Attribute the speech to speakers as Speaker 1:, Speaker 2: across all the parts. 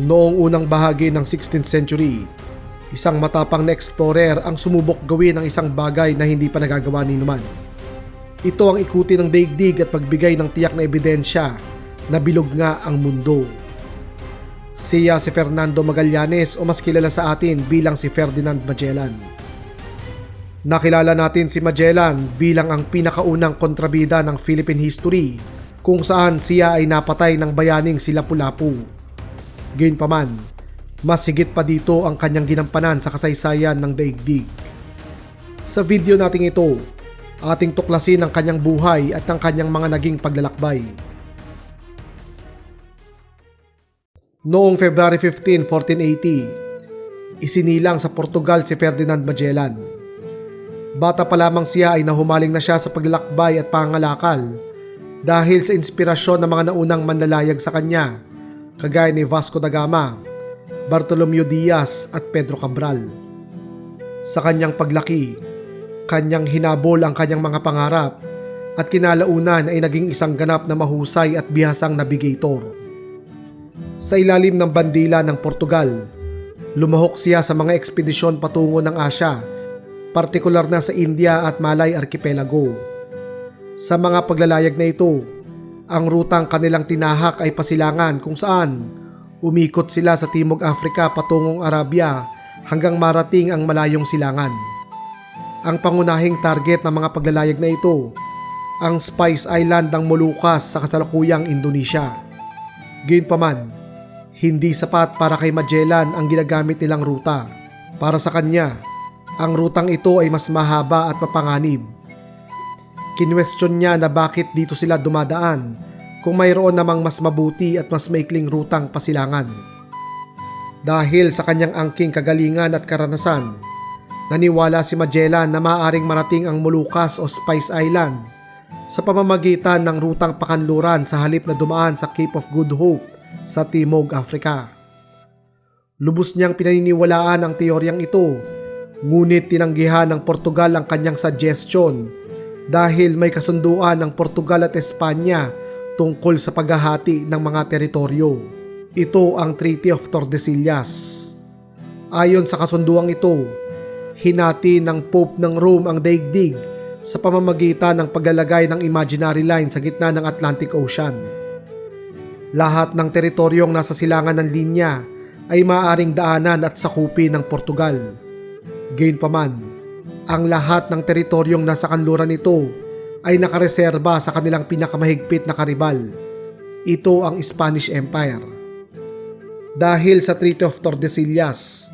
Speaker 1: Noong unang bahagi ng 16th century, isang matapang na explorer ang sumubok gawin ang isang bagay na hindi pa nagagawa ni Numan. Ito ang ikuti ng daigdig at pagbigay ng tiyak na ebidensya na bilog nga ang mundo. Siya si Fernando Magallanes o mas kilala sa atin bilang si Ferdinand Magellan. Nakilala natin si Magellan bilang ang pinakaunang kontrabida ng Philippine history kung saan siya ay napatay ng bayaning si Lapu-Lapu. Gayunpaman, mas higit pa dito ang kanyang ginampanan sa kasaysayan ng daigdig. Sa video nating ito, ating tuklasin ang kanyang buhay at ang kanyang mga naging paglalakbay. Noong February 15, 1480, isinilang sa Portugal si Ferdinand Magellan. Bata pa lamang siya ay nahumaling na siya sa paglalakbay at pangalakal dahil sa inspirasyon ng mga naunang manlalayag sa kanya, kagaya ni Vasco da Gama, Bartolomeo Diaz at Pedro Cabral. Sa kanyang paglaki, kanyang hinabol ang kanyang mga pangarap at kinalaunan ay naging isang ganap na mahusay at bihasang navigator. Sa ilalim ng bandila ng Portugal, lumahok siya sa mga ekspedisyon patungo ng Asya, partikular na sa India at Malay Archipelago. Sa mga paglalayag na ito, ang rutang kanilang tinahak ay pasilangan kung saan umikot sila sa Timog Afrika patungong Arabia hanggang marating ang malayong silangan. Ang pangunahing target ng mga paglalayag na ito, ang Spice Island ng Molucas sa kasalukuyang Indonesia. Gayunpaman, hindi sapat para kay Magellan ang ginagamit nilang ruta. Para sa kanya, ang rutang ito ay mas mahaba at mapanganib. Kinwestiyon niya na bakit dito sila dumadaan kung mayroon namang mas mabuti at mas maikling rutang pasilangan. Dahil sa kanyang angking kagalingan at karanasan, naniwala si Magellan na maaaring marating ang Molucas o Spice Island sa pamamagitan ng rutang pakanluran sa halip na dumaan sa Cape of Good Hope sa Timog Africa. Lubos niyang pinaniniwalaan ang teoryang ito, ngunit tinanggihan ng Portugal ang kanyang suggestion dahil may kasunduan ng Portugal at Espanya tungkol sa paghahati ng mga teritoryo. Ito ang Treaty of Tordesillas. Ayon sa kasunduang ito, hinati ng Pope ng Rome ang daigdig sa pamamagitan ng paglalagay ng imaginary line sa gitna ng Atlantic Ocean. Lahat ng teritoryong nasa silangan ng linya ay maaaring daanan at sakupin ng Portugal. Gayunpaman, ang lahat ng teritoryong nasa kanluran nito ay nakareserba sa kanilang pinakamahigpit na karibal. Ito ang Spanish Empire. Dahil sa Treaty of Tordesillas,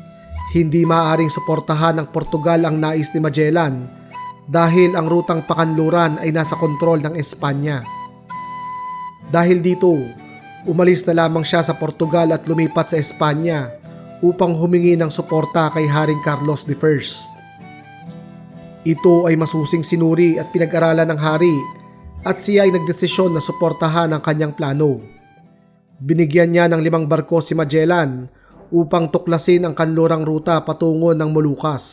Speaker 1: hindi maaaring suportahan ng Portugal ang nais ni Magellan dahil ang rutang pakanluran ay nasa kontrol ng Espanya. Dahil dito, umalis na lamang siya sa Portugal at lumipat sa Espanya upang humingi ng suporta kay Haring Carlos I. Ito ay masusing sinuri at pinag-aralan ng hari at siya ay nagdesisyon na suportahan ang kanyang plano. Binigyan niya ng limang barko si Magellan upang tuklasin ang kanlurang ruta patungo ng Molucas.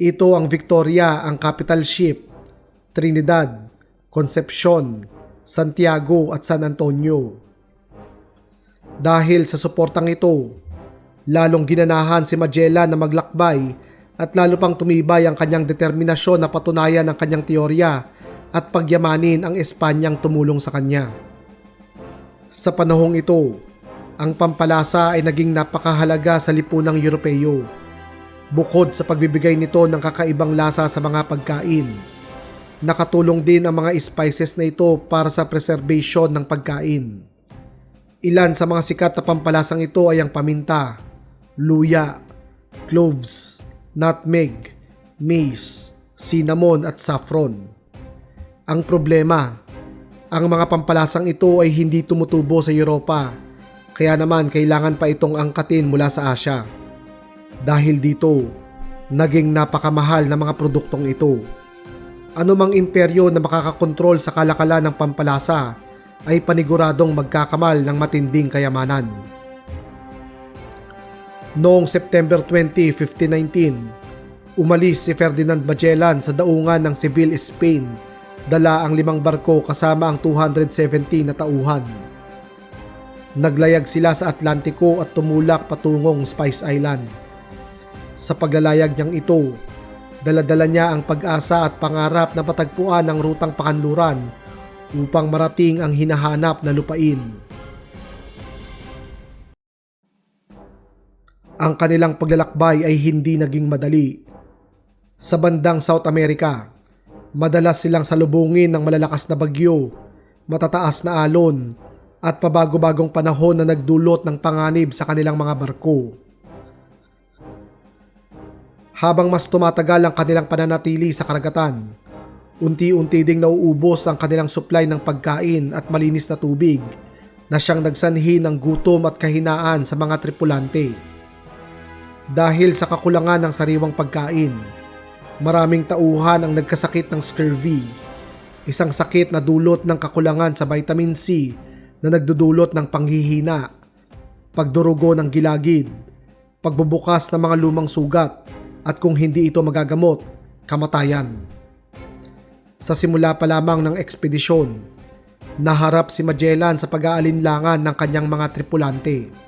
Speaker 1: Ito ang Victoria, ang capital ship, Trinidad, Concepcion, Santiago at San Antonio. Dahil sa suportang ito, lalong ginanahan si Magellan na maglakbay at lalo pang tumibay ang kanyang determinasyon na patunayan ang kanyang teorya at pagyamanin ang Espanyang tumulong sa kanya. Sa panahong ito, ang pampalasa ay naging napakahalaga sa lipunang Europeo. Bukod sa pagbibigay nito ng kakaibang lasa sa mga pagkain, nakatulong din ang mga spices na ito para sa preservation ng pagkain. Ilan sa mga sikat na pampalasang ito ay ang paminta, luya, cloves, nutmeg, mace, cinnamon at saffron. Ang problema, ang mga pampalasang ito ay hindi tumutubo sa Europa, kaya naman kailangan pa itong angkatin mula sa Asya. Dahil dito, naging napakamahal na mga produktong ito. Anumang imperyo na makakakontrol sa kalakalan ng pampalasa ay paniguradong magkakamal ng matinding kayamanan. Noong September 20, 1519, umalis si Ferdinand Magellan sa daungan ng Seville, Spain, dala ang limang barko kasama ang 270 na tauhan. Naglayag sila sa Atlantiko at tumulak patungong Spice Island. Sa paglalayag niyang ito, daladala niya ang pag-asa at pangarap na patagpuan ang rutang pakanluran upang marating ang hinahanap na lupain. Ang kanilang paglalakbay ay hindi naging madali. Sa bandang South America, madalas silang salubungin ng malalakas na bagyo, matataas na alon, at pabago-bagong panahon na nagdulot ng panganib sa kanilang mga barko. Habang mas tumatagal ang kanilang pananatili sa karagatan, unti-unti ding nauubos ang kanilang supply ng pagkain at malinis na tubig na siyang nagsanhi ng gutom at kahinaan sa mga tripulante. Dahil sa kakulangan ng sariwang pagkain, maraming tauhan ang nagkasakit ng scurvy, isang sakit na dulot ng kakulangan sa vitamin C na nagdudulot ng panghihina, pagdurugo ng gilagid, pagbubukas ng mga lumang sugat, at kung hindi ito magagamot, kamatayan. Sa simula pa lamang ng ekspedisyon, naharap si Magellan sa pag-aalinlangan ng kanyang mga tripulante.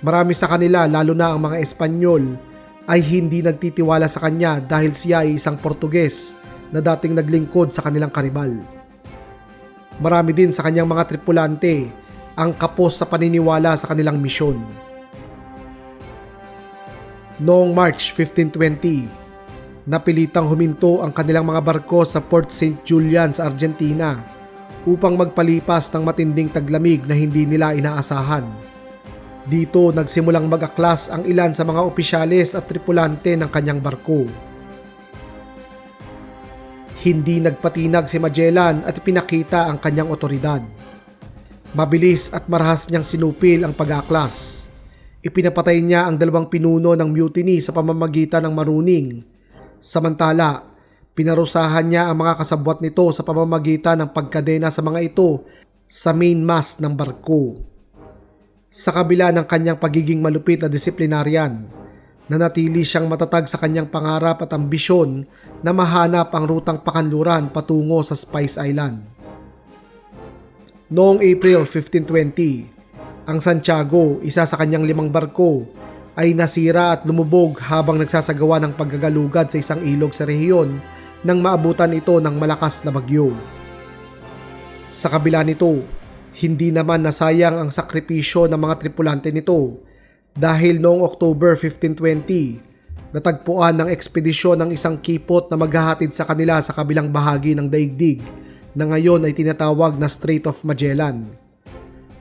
Speaker 1: Marami sa kanila, lalo na ang mga Espanyol, ay hindi nagtitiwala sa kanya dahil siya ay isang Portuges na dating naglingkod sa kanilang karibal. Marami din sa kanyang mga tripulante ang kapos sa paniniwala sa kanilang misyon. Noong March 1520, napilitang huminto ang kanilang mga barko sa Port St. Julian sa Argentina upang magpalipas ng matinding taglamig na hindi nila inaasahan. Dito nagsimulang mag-aklas ang ilan sa mga opisyales at tripulante ng kanyang barko. Hindi nagpatinag si Magellan at pinakita ang kanyang otoridad. Mabilis at marahas niyang sinupil ang pag-aklas. Ipinapatay niya ang dalawang pinuno ng mutiny sa pamamagitan ng maruning. Samantala, pinarusahan niya ang mga kasabwat nito sa pamamagitan ng pagkadena sa mga ito sa main mast ng barko. Sa kabila ng kanyang pagiging malupit na disiplinaryan, nanatili siyang matatag sa kanyang pangarap at ambisyon na mahanap ang rutang pakanluran patungo sa Spice Island. Noong April 1520, ang Santiago, isa sa kanyang limang barko, ay nasira at lumubog habang nagsasagawa ng paggagalugad sa isang ilog sa rehiyon nang maabutan ito ng malakas na bagyo. Sa kabila nito, hindi naman nasayang ang sakripisyo ng mga tripulante nito dahil noong October 1520, natagpuan ng ekspedisyon ng isang kipot na maghahatid sa kanila sa kabilang bahagi ng daigdig na ngayon ay tinatawag na Strait of Magellan.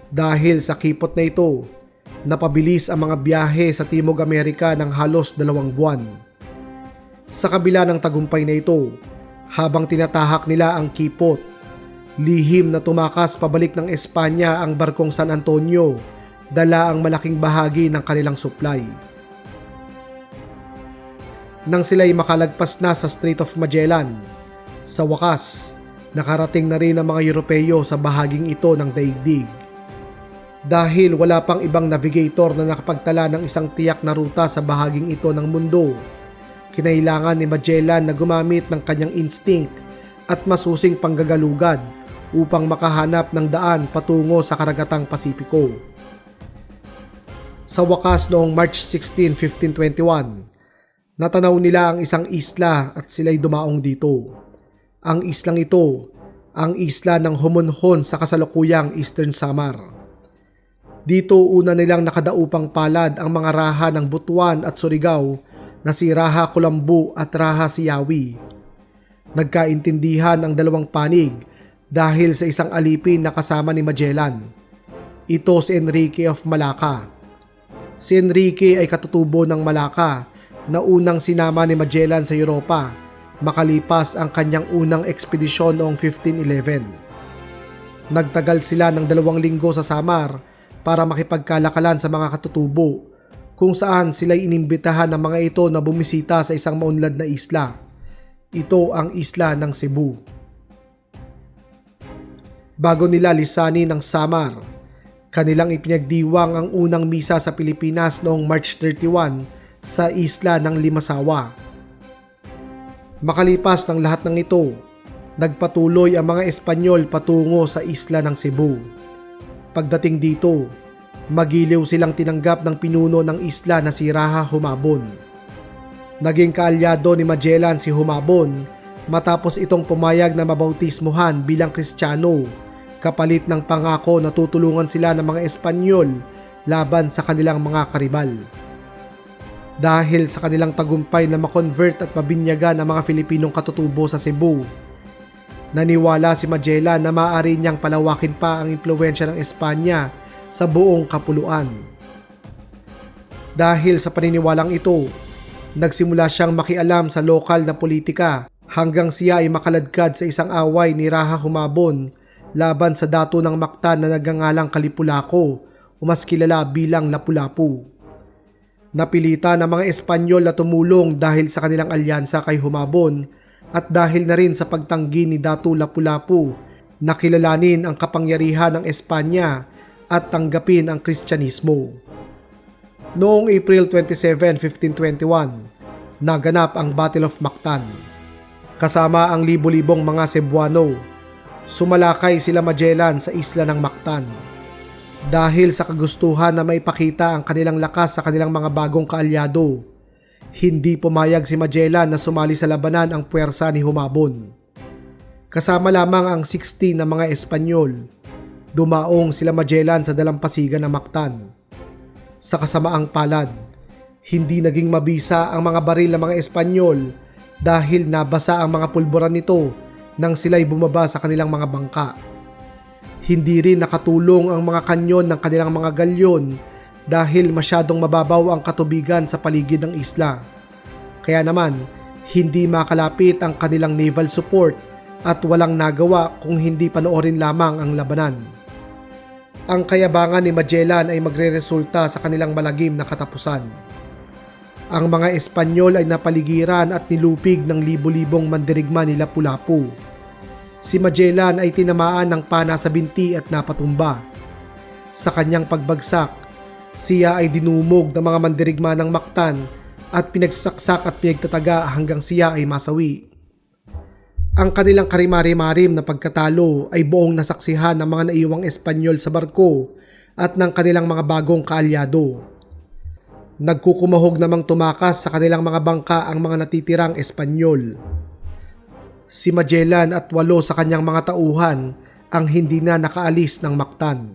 Speaker 1: Dahil sa kipot na ito, napabilis ang mga biyahe sa Timog Amerika ng halos dalawang buwan. Sa kabila ng tagumpay na ito, habang tinatahak nila ang kipot, lihim na tumakas pabalik ng Espanya ang barkong San Antonio, dala ang malaking bahagi ng kanilang supply. Nang sila'y makalagpas na sa Strait of Magellan, sa wakas, nakarating na rin ang mga Europeo sa bahaging ito ng daigdig. Dahil wala pang ibang navigator na nakapagtala ng isang tiyak na ruta sa bahaging ito ng mundo, kinailangan ni Magellan na gumamit ng kanyang instinct at masusing panggagalugad upang makahanap ng daan patungo sa karagatang Pasipiko. Sa wakas noong March 16, 1521, natanaw nila ang isang isla at sila'y dumaong dito. Ang islang ito, ang isla ng Homonhon sa kasalukuyang Eastern Samar. Dito una nilang nakadaupang palad ang mga raha ng Butuan at Surigao na si Raha Kulambu at Raha Siyawi. Nagkaintindihan ang dalawang panig dahil sa isang alipin na kasama ni Magellan. Ito si Enrique of Malacca. Si Enrique ay katutubo ng Malacca na unang sinama ni Magellan sa Europa makalipas ang kanyang unang ekspedisyon noong 1511. Nagtagal sila ng dalawang linggo sa Samar para makipagkalakalan sa mga katutubo kung saan sila'y inimbitahan ng mga ito na bumisita sa isang maunlad na isla. Ito ang isla ng Cebu. Bago nila lisanin ng Samar, kanilang ipinagdiwang ang unang misa sa Pilipinas noong March 31 sa isla ng Limasawa. Makalipas ng lahat ng ito, nagpatuloy ang mga Espanyol patungo sa isla ng Cebu. Pagdating dito, magiliw silang tinanggap ng pinuno ng isla na si Raha Humabon. Naging kaalyado ni Magellan si Humabon matapos itong pumayag na mabautismuhan bilang Kristiyano kapalit ng pangako na tutulungan sila ng mga Espanyol laban sa kanilang mga karibal. Dahil sa kanilang tagumpay na makonvert at mabinyagan ang mga Filipinong katutubo sa Cebu, naniwala si Magellan na maaari niyang palawakin pa ang impluensya ng Espanya sa buong kapuluan. Dahil sa paniniwalang ito, nagsimula siyang makialam sa lokal na politika hanggang siya ay makaladkad sa isang away ni Raha Humabon laban sa dato ng Mactan na nagangalang Kalipulako o mas kilala bilang Lapu-Lapu. Napilita ng mga Espanyol na tumulong dahil sa kanilang alyansa kay Humabon at dahil na rin sa pagtanggi ni Datu Lapu-Lapu na kilalanin ang kapangyarihan ng Espanya at tanggapin ang Kristyanismo. Noong April 27, 1521, naganap ang Battle of Mactan. Kasama ang libo-libong mga Cebuano, sumalakay sila Magellan sa isla ng Mactan. Dahil sa kagustuhan na maipakita ang kanilang lakas sa kanilang mga bagong kaalyado, hindi pumayag si Magellan na sumali sa labanan ang puwersa ni Humabon. Kasama lamang ang 16 na mga Espanyol, dumaong sila Magellan sa dalampasigan ng Mactan. Sa kasamaang palad, hindi naging mabisa ang mga baril ng mga Espanyol dahil nabasa ang mga pulburan nito nang sila'y bumaba sa kanilang mga bangka. Hindi rin nakatulong ang mga kanyon ng kanilang mga galyon dahil masyadong mababaw ang katubigan sa paligid ng isla. Kaya naman, hindi makalapit ang kanilang naval support at walang nagawa kung hindi panoorin lamang ang labanan. Ang kayabangan ni Magellan ay magreresulta sa kanilang malagim na katapusan. Ang mga Espanyol ay napaligiran at nilupig ng libo-libong mandirigma ni Lapu-Lapu. Si Magellan ay tinamaan ng pana sa binti at napatumba. Sa kanyang pagbagsak, siya ay dinumog ng mga mandirigma ng Mactan at pinagsaksak at pinagtataga hanggang siya ay masawi. Ang kanilang karimari-marim na pagkatalo ay buong nasaksihan ng mga naiwang Espanyol sa barko at ng kanilang mga bagong kaalyado. Nagkukumahog namang tumakas sa kanilang mga bangka ang mga natitirang Espanyol. Si Magellan at walo sa kanyang mga tauhan ang hindi na nakaalis ng Mactan.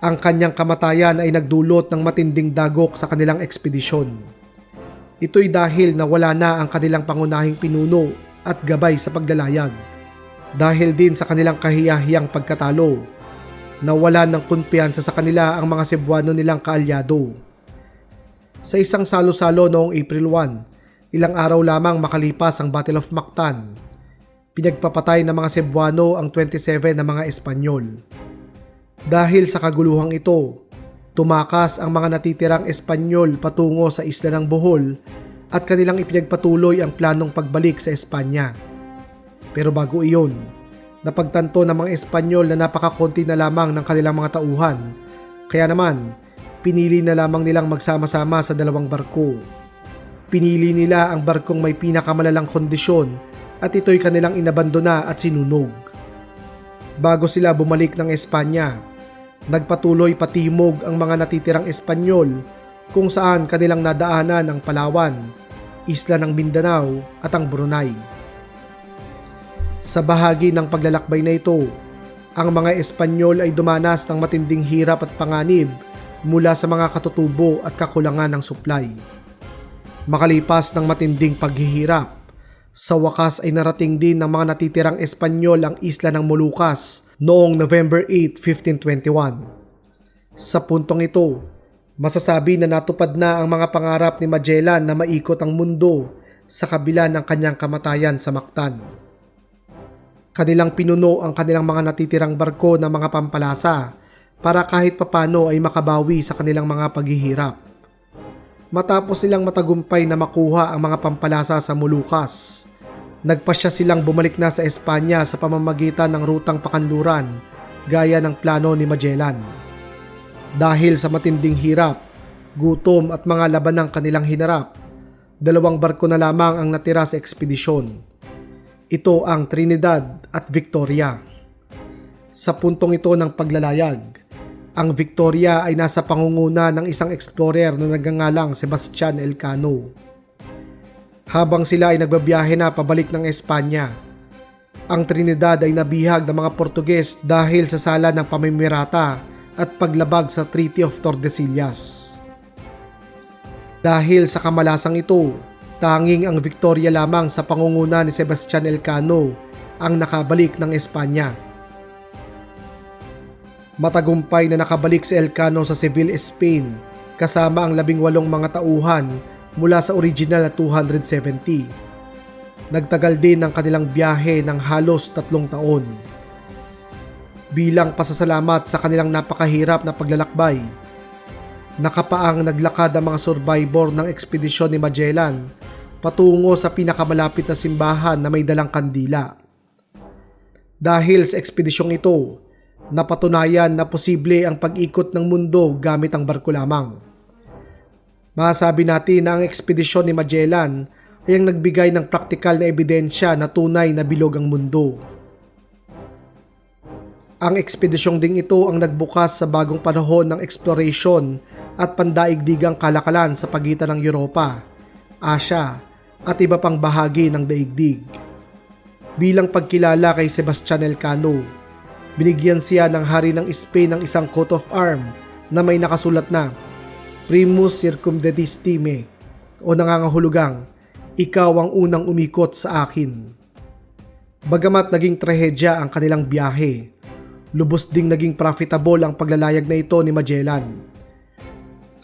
Speaker 1: Ang kanyang kamatayan ay nagdulot ng matinding dagok sa kanilang ekspedisyon. Ito'y dahil nawala na ang kanilang pangunahing pinuno at gabay sa paglalayag. Dahil din sa kanilang kahiyahiyang pagkatalo, nawala ng kumpiyansa sa kanila ang mga Cebuano nilang kaalyado. Sa isang salo-salo noong April 1, ilang araw lamang makalipas ang Battle of Mactan, pinagpapatay ng mga Cebuano ang 27 na mga Espanyol. Dahil sa kaguluhang ito, tumakas ang mga natitirang Espanyol patungo sa isla ng Bohol at kanilang ipinagpatuloy ang planong pagbalik sa Espanya. Pero bago iyon, napagtanto ng mga Espanyol na napakakonti na lamang ng kanilang mga tauhan. Kaya naman, pinili na lamang nilang magsama-sama sa dalawang barko. Pinili nila ang barkong may pinakamalalang kondisyon at ito'y kanilang inabandona at sinunog. Bago sila bumalik ng Espanya, Nagpatuloy patimog ang mga natitirang Espanyol kung saan kanilang nadaanan ang Palawan, isla ng Mindanao at ang Brunei. Sa bahagi ng paglalakbay na ito, ang mga Espanyol ay dumanas ng matinding hirap at panganib mula sa mga katutubo at kakulangan ng supply. Makalipas ng matinding paghihirap, sa wakas ay narating din ng mga natitirang Espanyol ang isla ng Molucas noong November 8, 1521. Sa puntong ito, masasabi na natupad na ang mga pangarap ni Magellan na maikot ang mundo sa kabila ng kanyang kamatayan sa Mactan. Kanilang pinuno ang kanilang mga natitirang barko ng mga pampalasa para kahit papano ay makabawi sa kanilang mga paghihirap. Matapos silang matagumpay na makuha ang mga pampalasa sa Molucas, Nagpasya silang bumalik na sa Espanya sa pamamagitan ng rutang pakanluran gaya ng plano ni Magellan. Dahil sa matinding hirap, gutom at mga laban ng kanilang hinarap, dalawang barko na lamang ang natira sa ekspedisyon. Ito ang Trinidad at Victoria. Sa puntong ito ng paglalayag, ang Victoria ay nasa pangunguna ng isang explorer na nagngangalang Sebastian Elcano. Habang sila ay nagbabiyahe na pabalik ng Espanya, ang Trinidad ay nabihag ng mga Portuges dahil sa sala ng pamimirata at paglabag sa Treaty of Tordesillas. Dahil sa kamalasang ito, tanging ang Victoria lamang sa pangunguna ni Sebastian Elcano ang nakabalik ng Espanya. Matagumpay na nakabalik si Elcano sa Seville, Spain kasama ang labing walong mga tauhan mula sa original na 270. Nagtagal din ang kanilang biyahe ng halos tatlong taon. Bilang pasasalamat sa kanilang napakahirap na paglalakbay, nakapaang naglakad ang mga survivor ng ekspedisyon ni Magellan patungo sa pinakamalapit na simbahan na may dalang kandila. Dahil sa ekspedisyong ito, napatunayan na posible ang pag-ikot ng mundo gamit ang barko lamang. Masabi natin na ang ekspedisyon ni Magellan ay ang nagbigay ng praktikal na ebidensya na tunay na bilog ang mundo. Ang ekspedisyong ding ito ang nagbukas sa bagong panahon ng exploration at pandaigdigang kalakalan sa pagitan ng Europa, Asia at iba pang bahagi ng daigdig. Bilang pagkilala kay Sebastian Elcano, binigyan siya ng hari ng Spain ng isang coat of arm na may nakasulat na Primus circumdedis time o nangangahulugang ikaw ang unang umikot sa akin. Bagamat naging trahedya ang kanilang biyahe, lubos ding naging profitable ang paglalayag na ito ni Magellan.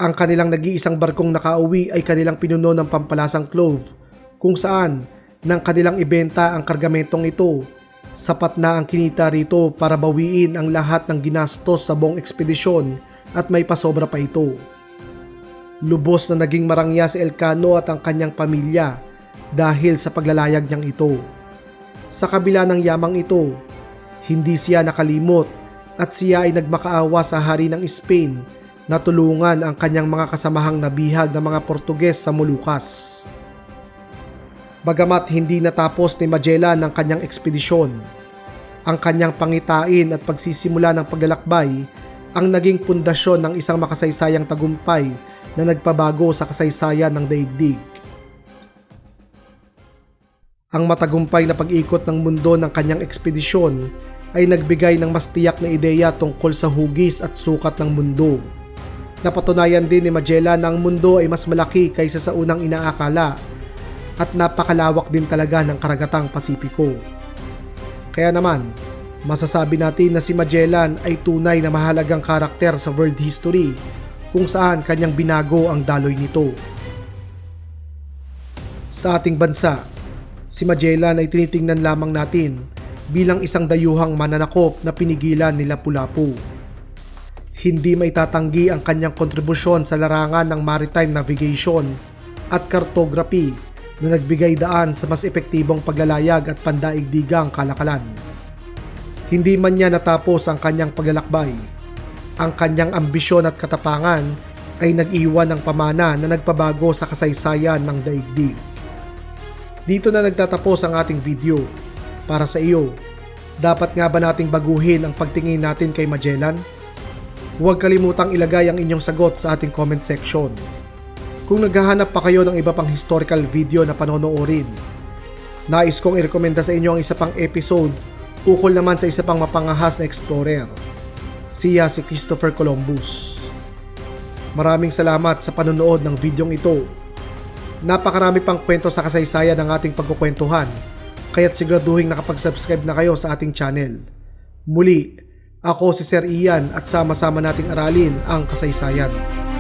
Speaker 1: Ang kanilang nag-iisang barkong nakauwi ay kanilang pinuno ng pampalasang clove kung saan nang kanilang ibenta ang kargamentong ito, sapat na ang kinita rito para bawiin ang lahat ng ginastos sa buong ekspedisyon at may pasobra pa ito. Lubos na naging marangya si Elcano at ang kanyang pamilya dahil sa paglalayag niyang ito. Sa kabila ng yamang ito, hindi siya nakalimot at siya ay nagmakaawa sa hari ng Spain na tulungan ang kanyang mga kasamahang nabihag ng mga Portuges sa Molucas. Bagamat hindi natapos ni Magellan ang kanyang ekspedisyon, ang kanyang pangitain at pagsisimula ng paglalakbay ang naging pundasyon ng isang makasaysayang tagumpay na nagpabago sa kasaysayan ng daigdig. Ang matagumpay na pag-ikot ng mundo ng kanyang ekspedisyon ay nagbigay ng mas tiyak na ideya tungkol sa hugis at sukat ng mundo. Napatunayan din ni Magellan na ang mundo ay mas malaki kaysa sa unang inaakala at napakalawak din talaga ng karagatang Pasipiko. Kaya naman, masasabi natin na si Magellan ay tunay na mahalagang karakter sa world history kung saan kanyang binago ang daloy nito. Sa ating bansa, si Magellan ay tinitingnan lamang natin bilang isang dayuhang mananakop na pinigilan ni Lapu-Lapu. Hindi maitatanggi ang kanyang kontribusyon sa larangan ng maritime navigation at cartography na nagbigay daan sa mas epektibong paglalayag at pandaigdigang kalakalan. Hindi man niya natapos ang kanyang paglalakbay. Ang kanyang ambisyon at katapangan ay nag-iwan ng pamana na nagpabago sa kasaysayan ng daigdig. Dito na nagtatapos ang ating video. Para sa iyo, dapat nga ba nating baguhin ang pagtingin natin kay Magellan? Huwag kalimutang ilagay ang inyong sagot sa ating comment section. Kung naghahanap pa kayo ng iba pang historical video na panonoorin, nais kong irekomenda sa inyo ang isa pang episode ukol naman sa isa pang mapangahas na explorer. Siya si Christopher Columbus. Maraming salamat sa panonood ng videong ito. Napakarami pang kwento sa kasaysayan ng ating pagkukwentuhan, kaya't siguraduhin nakapag-subscribe na kayo sa ating channel. Muli, ako si Sir Ian at sama-sama nating aralin ang kasaysayan.